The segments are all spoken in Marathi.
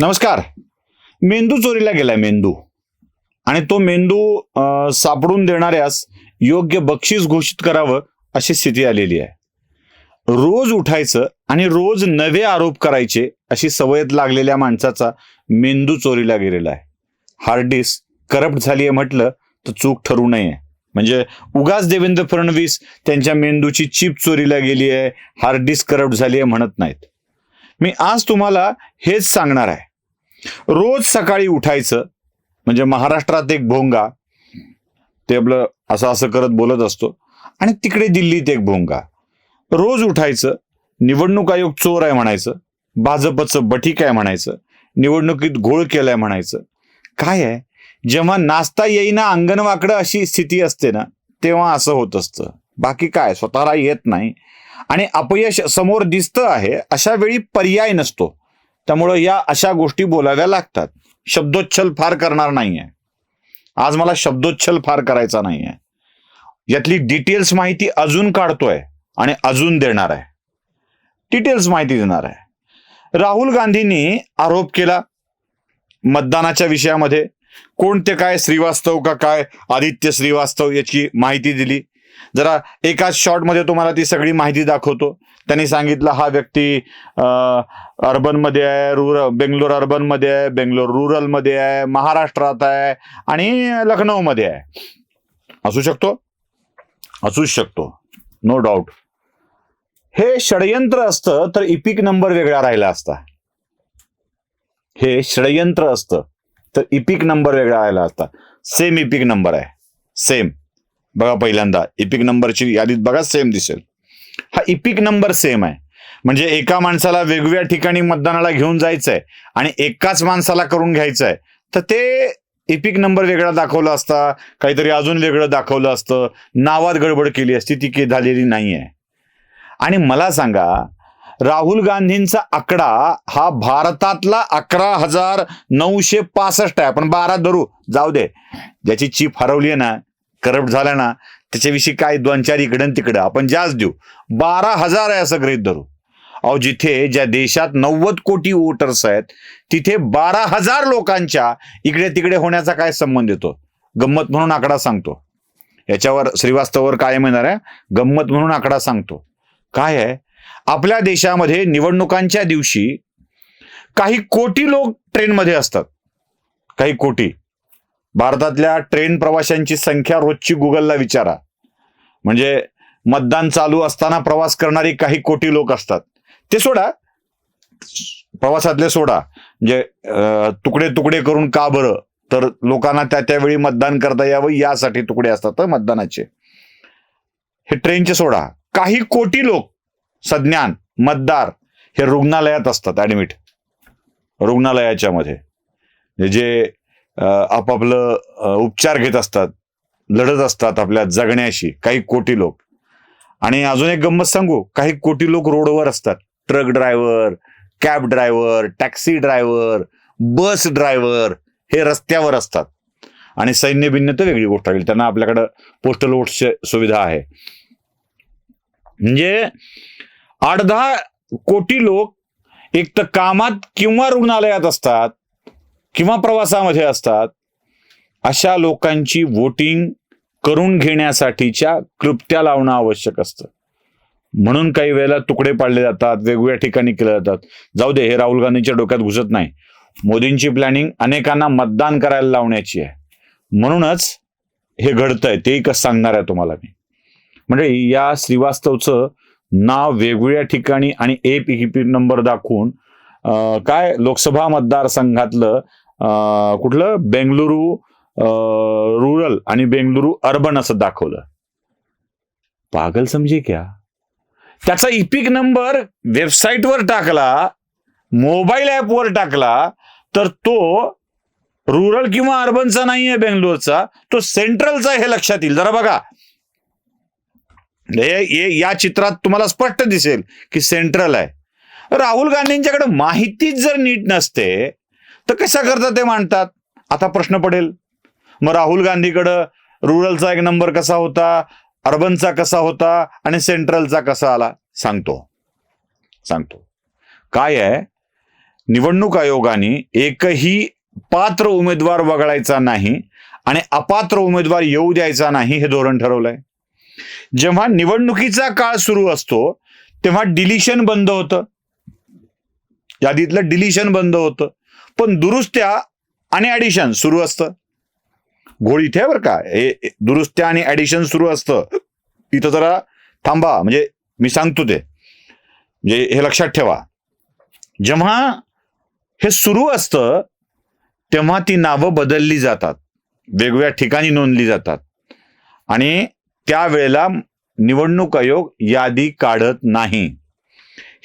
नमस्कार. मेंदू चोरीला गेलाय मेंदू. आणि तो मेंदू सापडून देणाऱ्यास योग्य बक्षीस घोषित करावं अशी स्थिती आलेली आहे. रोज उठायचं आणि रोज नवे आरोप करायचे अशी सवयत लागलेल्या माणसाचा मेंदू चोरीला गेलेला आहे. हार्ड डिस्क करप्ट झाली आहे म्हटलं तर चूक ठरू नये. म्हणजे उगाच देवेंद्र फडणवीस त्यांच्या मेंदूची चिप चोरीला गेली आहे हार्ड डिस्क करप्ट झाली आहे म्हणत नाहीत. मी आज तुम्हाला हेच सांगणार आहे. रोज सकाळी उठायचं म्हणजे महाराष्ट्रात एक भोंगा ते आपलं असं असं करत बोलत असतो आणि तिकडे दिल्लीत एक भोंगा. रोज उठायचं निवडणूक आयोग चोर आहे म्हणायचं भाजपचं बठीक आहे म्हणायचं निवडणुकीत घोळ केलाय म्हणायचं. काय आहे? जेव्हा नाचता येईना अंगणवाकडं अशी स्थिती असते ना तेव्हा असं होत असतं. बाकी काय? स्वतःला येत नाही. आणि अपयश समोर दिसतं आहे अशा वेळी पर्याय नसतो. त्यामुळं या अशा गोष्टी बोलाव्या लागतात. शब्दोच्छल फार करणार नाहीये. आज मला शब्दोच्छल फार करायचा नाहीये. यातली डिटेल्स माहिती अजून काढतोय आणि अजून देणार आहे. डिटेल्स माहिती देणार आहे. राहुल गांधींनी आरोप केला मतदानाच्या विषयामध्ये. कोणते काय श्रीवास्तव का काय आदित्य श्रीवास्तव याची माहिती दिली. जरा एकाच शॉर्टमध्ये तुम्हाला ती सगळी माहिती दाखवतो. त्यांनी सांगितलं हा व्यक्ती अर्बनमध्ये आहे रुरल बेंगलोर अर्बनमध्ये आहे बेंगलोर रुरलमध्ये आहे महाराष्ट्रात आहे आणि लखनौमध्ये आहे. असू शकतो? असूच शकतो. नो डाऊट हे षडयंत्र असतं तर इपिक नंबर वेगळा राहिला असता. हे षडयंत्र असतं तर इपिक नंबर वेगळा राहिला असता. सेम इपिक नंबर आहे. सेम बघा पहिल्यांदा इपिक नंबरची यादीत बघा सेम दिसेल. हा इपिक नंबर सेम आहे. म्हणजे एका माणसाला वेगवेगळ्या ठिकाणी मतदानाला घेऊन जायचंय आणि एकाच माणसाला करून घ्यायचं आहे तर ते इपिक नंबर वेगळा दाखवला असता काहीतरी अजून वेगळं दाखवलं असतं. नावात गडबड केली असती ती की झालेली नाहीये. आणि मला सांगा राहुल गांधींचा आकडा हा भारतातला अकरा हजार नऊशे पासष्ट आहे. आपण बारा धरू. जाऊ दे. ज्याची चीप हरवली आहे ना करप्ट झाला ना त्याच्याविषयी काय दोन चार इकडं तिकडं. आपण जास्त देऊ. बारा हजार आहे असं गृहित धरू. अहो जिथे ज्या देशात नव्वद कोटी वोटर्स आहेत तिथे बारा हजार लोकांच्या इकडे तिकडे होण्याचा काय संबंध येतो? गंमत म्हणून आकडा सांगतो. याच्यावर श्रीवास्तववर काय म्हणणार आहे. गंमत म्हणून आकडा सांगतो. काय आहे? आपल्या देशामध्ये निवडणुकांच्या दिवशी काही कोटी लोक ट्रेनमध्ये असतात. काही कोटी. भारतातल्या ट्रेन प्रवाशांची संख्या रोजची गुगलला विचारा. म्हणजे मतदान चालू असताना प्रवास करणारी काही कोटी लोक असतात. ते सोडा. प्रवासातले सोडा. म्हणजे, जे तुकडे तुकडे करून का बरं? तर लोकांना त्या त्यावेळी मतदान करता यावं यासाठी तुकडे असतात मतदानाचे. हे ट्रेनचे सोडा. काही कोटी लोक सज्ञान मतदार हे रुग्णालयात असतात ऍडमिट रुग्णालयाच्या मध्ये. जे आपापलं उपचार घेत असतात लढत असतात आपल्या जगण्याशी काही कोटी लोक. आणि अजून एक गंमत सांगू काही कोटी लोक रोडवर असतात. Truck driver cab driver taxi driver bus driver हे रस्त्यावर असतात. आणि सैन्य भिन्न तर वेगळी गोष्ट आली त्यांना आपल्याकडं पोस्टल वोट्सची सुविधा आहे. म्हणजे आठ दहा कोटी लोक एक तर कामात किंवा रुग्णालयात असतात किंवा प्रवासामध्ये असतात अशा लोकांची वोटिंग करून घेण्यासाठीच्या कृप्त्या लावणं आवश्यक असतं. म्हणून काही वेळेला तुकडे पाडले जातात वेगवेगळ्या ठिकाणी केले जातात. जाऊ दे हे राहुल गांधींच्या डोक्यात घुसत नाही. मोदींची प्लॅनिंग अनेकांना मतदान करायला लावण्याची आहे. म्हणूनच हे घडतंय ते कसं सांगणार आहे तुम्हाला मी. म्हणजे या श्रीवास्तवचं नाव वेगवेगळ्या ठिकाणी आणि ए पी नंबर दाखवून काय लोकसभा मतदारसंघातलं कुठलं? बेंगलुरू रुरल आणि बेंगलुरू अर्बन असं दाखवलं. पागल समजे क्या? त्याचा इपिक नंबर वेबसाईटवर टाकला मोबाईल ॲपवर टाकला तर तो रुरल किंवा अर्बनचा नाहीये बेंगलोरचा तो सेंट्रलचा हे लक्षात येईल. जरा बघा. हे- या चित्रात तुम्हाला स्पष्ट दिसेल की सेंट्रल आहे. राहुल गांधींच्याकडे माहितीच जर नीट नसते तर कशा करता ते मांडतात? आता प्रश्न पडेल. मग राहुल गांधीकडं रुरलचा एक नंबर कसा होता? अर्बनचा कसा होता आणि सेंट्रलचा कसा आला? सांगतो. सांगतो. काय आहे? निवडणूक आयोगाने एकही पात्र उमेदवार वगळायचा नाही आणि अपात्र उमेदवार येऊ द्यायचा नाही हे धोरण ठरवलंय. जेव्हा निवडणुकीचा काळ सुरू असतो तेव्हा डिलिशन बंद होतं. यादीतलं डिलिशन बंद होतं. पण दुरुस्त्या आणि ऍडिशन सुरू असतं. घोळ इथे बरं का? हे दुरुस्त्या आणि ऍडिशन सुरू असतं. इथं जरा थांबा म्हणजे मी सांगतो ते. म्हणजे हे लक्षात ठेवा. जेव्हा हे सुरू असतं तेव्हा ती नावं बदलली जातात. वेगवेगळ्या ठिकाणी नोंदली जातात. आणि त्यावेळेला निवडणूक आयोग यादी काढत नाही.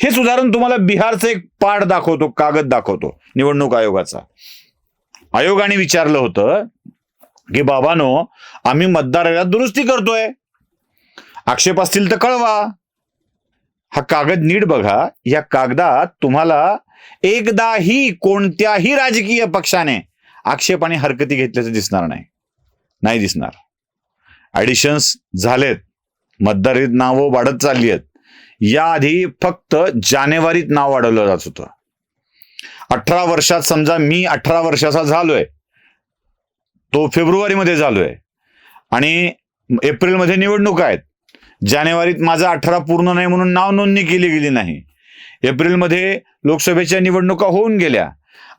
हेच उदाहरण तुम्हाला बिहारचं एक पाठ दाखवतो कागद दाखवतो निवडणूक आयोगाचा. आयोगाने विचारलं होतं की बाबानो आम्ही मतदाराला दुरुस्ती करतोय. आक्षेप असतील तर कळवा. हा कागद नीट बघा. या कागदात तुम्हाला एकदाही कोणत्याही राजकीय पक्षाने आक्षेप आणि हरकती घेतल्याचं दिसणार नाही. नाही दिसणार. ऍडिशन्स झालेत. मतदारीत नावं वाढत चालली आहेत याआधी फक्त जानेवारीत नाव वाढवलं जात होतं. अठरा वर्षात समजा मी अठरा वर्षाचा झालोय. तो फेब्रुवारीमध्ये झालोय आणि एप्रिलमध्ये निवडणूक आहेत. जानेवारीत माझा अठरा पूर्ण नाही म्हणून नाव नोंदणी केली गेली नाही. एप्रिलमध्ये लोकसभेच्या निवडणुका होऊन गेल्या.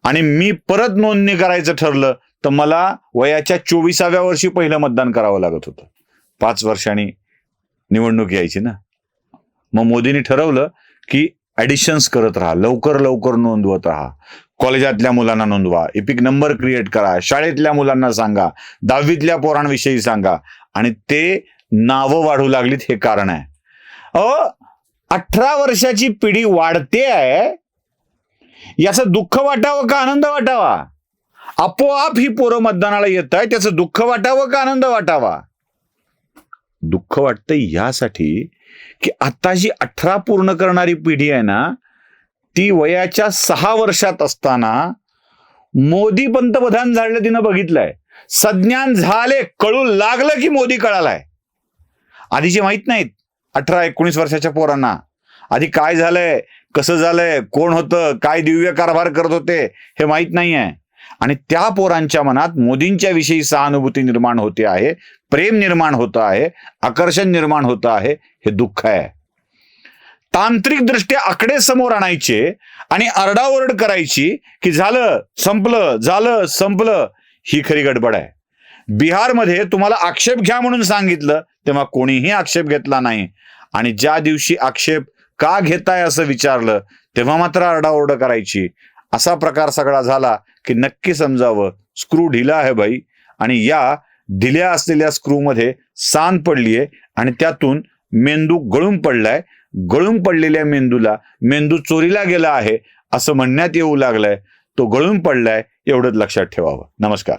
आणि मी परत नोंदणी करायचं ठरलं तर मला वयाच्या चोवीसाव्या वर्षी पहिलं मतदान करावं लागत होतं. पाच वर्षांनी निवडणूक यायची ना. मग मोदींनी ठरवलं की ऍडिशन्स करत राहा. लवकर लवकर नोंदवत राहा. कॉलेजातल्या मुलांना नोंदवा. इपिक नंबर क्रिएट करा. शाळेतल्या मुलांना सांगा. दहावीतल्या पोरांविषयी सांगा. आणि ते नावं वाढू लागलीत हे कारण आहे. अ अठरा वर्षाची पिढी वाढते आहे. याचं दुःख वाटावं का आनंद वाटावा? आपोआप ही पोरं मतदानाला येत आहे त्याचं दुःख वाटावं का आनंद वाटावा? दुःख वाटतं यासाठी की आता जी अठरा पूर्ण करणारी पिढी आहे ना ती वयाच्या सहा वर्षात असताना मोदी पंतप्रधान झालं तिनं बघितलंय. सज्ञान झाले कळू लागलं की मोदी कळालाय. आधीचे माहीत नाहीत अठरा एकोणीस वर्षाच्या पोरांना. आधी काय झालंय कसं झालंय कोण होतं काय दिव्य कारभार करत होते हे माहीत नाही आहे आणि त्या पोरांच्या मनात मोदींच्या विषयी सहानुभूती निर्माण होते आहे प्रेम निर्माण होतं आहे आकर्षण निर्माण होतं आहे हे दुःख आहे. तांत्रिक दृष्ट्या आकडे समोर आणायचे आणि आरडाओरड करायची की झालं संपलं झालं संपलं ही खरी गडबड आहे. बिहारमध्ये तुम्हाला आक्षेप घ्या म्हणून सांगितलं तेव्हा कोणीही आक्षेप घेतला नाही. आणि ज्या दिवशी आक्षेप का घेताय असं विचारलं तेव्हा मात्र आरडाओरड करायची. असा प्रकार सगळा झाला की नक्की समजावं. स्क्रू ढिला आहे बाई. आणि या ढिल्या असलेल्या स्क्रूमध्ये सांद पडलीये आणि त्यातून मेंदू गळून पडलाय. गळून पडलेल्या मेंदूला मेंदू चोरीला गेला आहे असं म्हणण्यात येऊ लागलंय. तो गळून पडलाय एवढंच लक्षात ठेवावं. नमस्कार.